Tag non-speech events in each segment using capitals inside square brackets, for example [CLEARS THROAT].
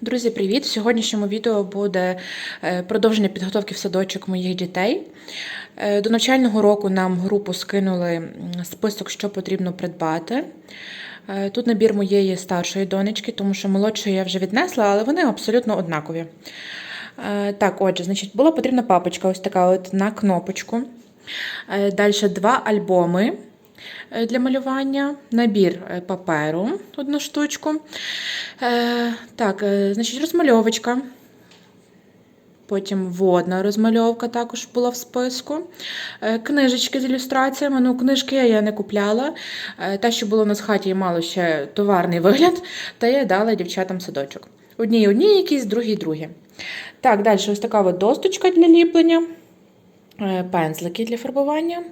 Друзі, привіт! В сьогоднішньому відео буде е, продовження підготовки в садочок моїх дітей. Е, До навчального року нам групу скинули список, що потрібно придбати. Е, Тут набір моєї старшої донечки, тому що молодшої я вже віднесла, але вони абсолютно однакові. Так, отже, значить, була потрібна папочка, ось така от на кнопочку. Далі два альбоми для малювання, набір е, паперу, одну штучку. Е, Так, е, значить, розмальовочка. Потім водна розмальовка також була в списку. Е, Книжечки з ілюстраціями. Ну, книжки я не купляла. Е, Те, що було у нас в хаті, мало ще товарний вигляд, та я дала дівчатам садочок. Одні одні якісь, другі другі. Так, далі ось така от досточка для ліплення, е, пензлики для фарбування, е,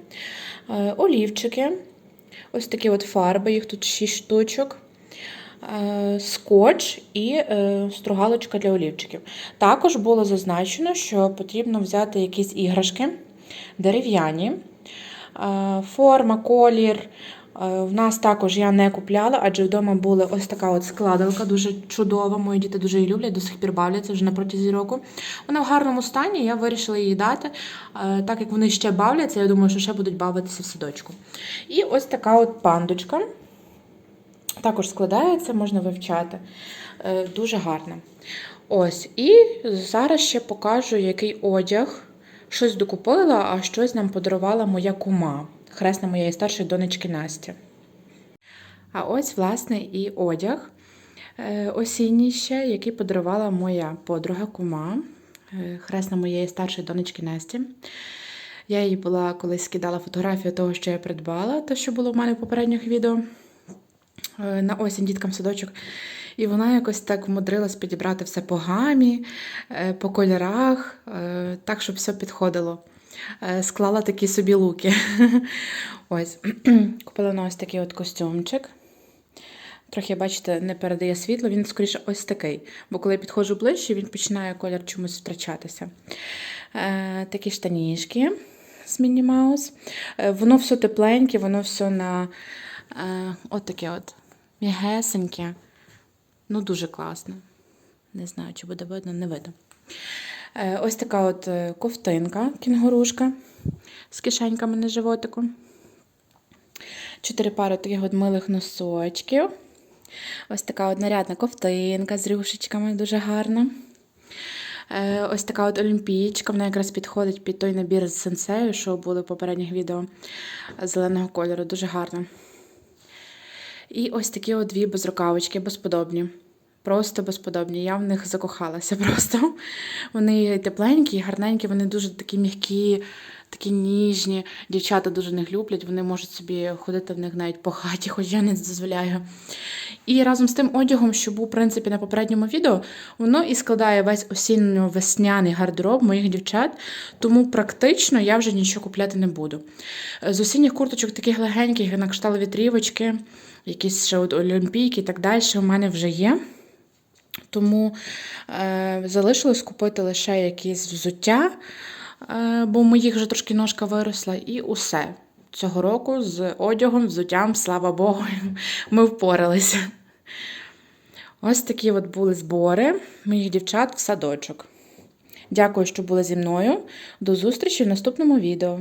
олівчики. Ось такі от фарби, їх тут 6 штучок. Е, Скотч і е, стругалочка для олівчиків. Також було зазначено, що потрібно взяти якісь іграшки дерев'яні, е, форма, колір. Е, В нас також я не купляла, адже вдома була ось така от складалка, дуже чудова. Мої діти дуже її люблять, до сих пір бавляться вже на протязі року. Вона в гарному стані, я вирішила її дати. Е, Так як вони ще бавляться, я думаю, що ще будуть бавитися в садочку. І ось така от пандочка. Також складається, можна вивчати. Е, Дуже гарно. Ось. І зараз ще покажу, який одяг. Щось докупила, а щось нам подарувала моя кума, хресна моєї старшої донечки Насті. А ось, власне, і одяг е, осінній ще, який подарувала моя подруга кума, е, хресна моєї старшої донечки Насті. Я їй була колись скидала фотографію того, що я придбала, те, що було в мене в попередніх відео е, на осінь діткам садочок. І вона якось так вмудрилась підібрати все по гамі, по кольорах, так, щоб все підходило. Е, Склала такі собі луки. [LAUGHS] Ось. [CLEARS THROAT] Купила на ось такий от костюмчик. Трохи, бачите, не передає світло, він скоріше ось такий. Бо коли я підходжу ближче, він починає колір чомусь втрачатися. Е, такі штанішки з Мінні Маус. Е, воно все тепленьке, воно все на е, от таке от м'ягесеньке. Ну, дуже класно. Не знаю, чи буде видно, не видно. Е, ось така от е, ковтинка, кінгурушка з кишеньками на животику. Чотири пари таких от милих носочків. Ось така от нарядна ковтинка з рюшечками, дуже гарна. Е, Ось така от олімпійчика, вона якраз підходить під той набір з сенсею, що були в попередніх відео зеленого кольору, дуже гарно. І ось такі от дві безрукавочки, безподобні. Просто безподобні. Я в них закохалася [LAUGHS] просто. Вони тепленькі, гарненькі, вони дуже такі м'які, такі ніжні. Дівчата дуже них люблять, вони можуть собі ходити в них навіть по хаті, хоч я не дозволяю. І разом з тим одягом, що був, в принципі, на попередньому відео, воно і складає весь осінньо-весняний гардероб моїх дівчат, тому практично я вже нічого купляти не буду. З осінніх курточок таких легеньких, на кшталт вітрівочки, якісь ще от олімпійки і так далі, у мене вже є. Тому е, залишилось купити лише якісь взуття, е, бо в моїх вже трошки ножка виросла, і усе. Цього року з одягом, взуттям, слава Богу, [LAUGHS] ми впоралися. Ось такі от були збори моїх дівчат в садочок. Дякую, що були зі мною. До зустрічі в наступному відео.